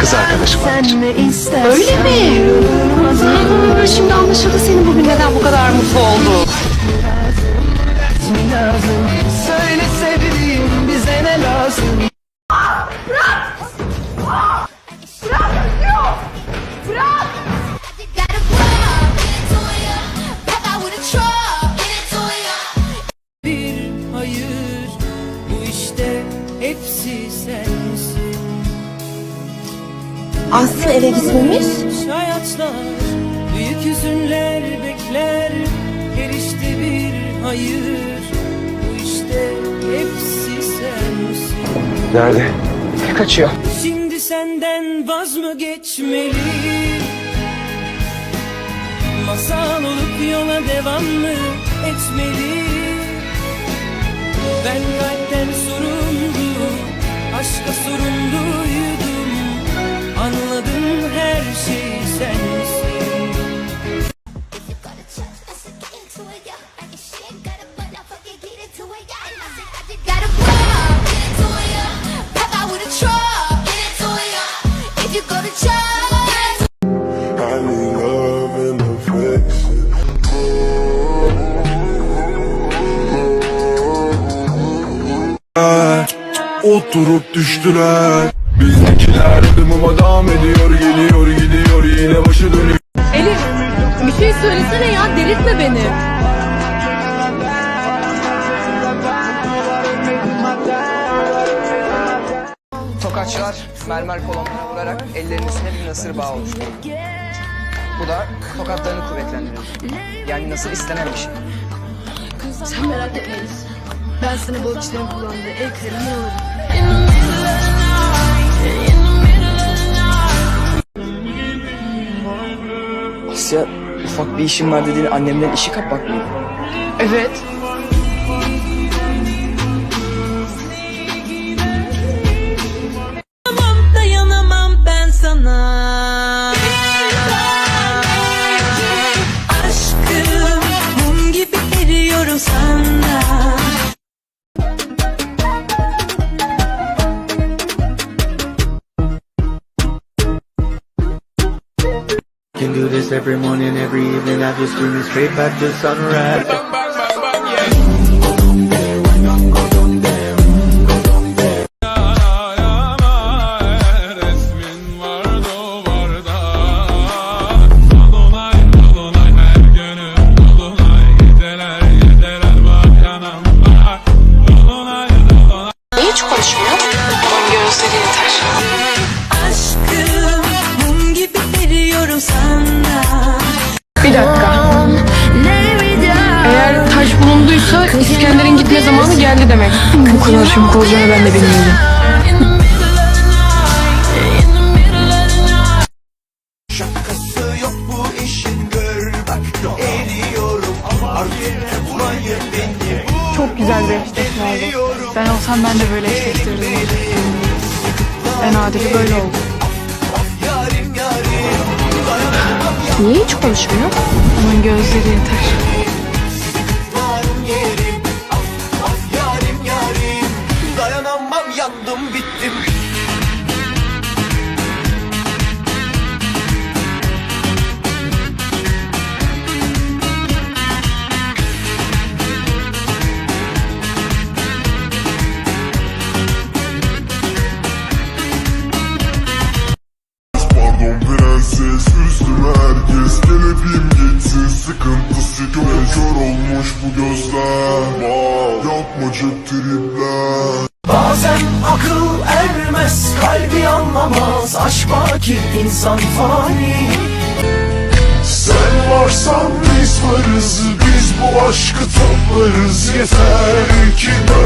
Kız arkadaşım anneciğim. Öyle mi? Ha, şimdi anlaşıldı senin bugün neden bu kadar mutlu oldun. Söyle sevdiğim bize ne lazım. Bir hayır bu işte hepsi sensin Aslı eve gitmemiş. Hayatlar büyük hüzünler bekler Her işte bir hayır bu işte hepsi sensin Nerede? Kaçıyor. Şimdi senden vaz mı geçmeli Masal olup yola devam mı etmeli Ben kalpten sorumlu Aşka sorumluydum I need love and affection. Oturup düştüler Bizdekiler adımıma devam ediyor Geliyor gidiyor yine başı dönüyor Elif bir şey söylesene ya delirtme beni. Tokaçlar mermer kolonlara vurarak ellerinin üstüne bir nasır bağı oluşturur. Bu da tokatlarını kuvvetlendirir. Yani nasıl istenen bir şey. Sen merak etme Elif. Ben sana balıkçıların kullandığı el kremini alırım. Asya ufak bir işim var dediğin annemden işi kapmak mıydı? Evet. Can do this every morning, every evening. I just screaming straight back to sunrise. Hiç konuşmuyor. Bir dakika. Eğer taş bulunduysa İskender'in gitme zamanı geldi demek. Bu kadar çabuk olacağını ben de bilmiyordum. Şakası yok bu işin gör bak Eriyorum artık tutmayın beni Çok güzel bir eşleşme oldu. Ben olsam ben de böyle eşleştirirdim. Ben Adil'i böyle oldu. Niye hiç konuşmuyor? Onun gözleri yeter. Geçsin sıkıntısı çok Kör olmuş bu gözler. Yapmacık tripler. Bazen akıl ermez kalbi anlamaz. Aşk baki insan fani. Sen varsan biz varız Biz bu aşkı toplarız. Yeter ki geri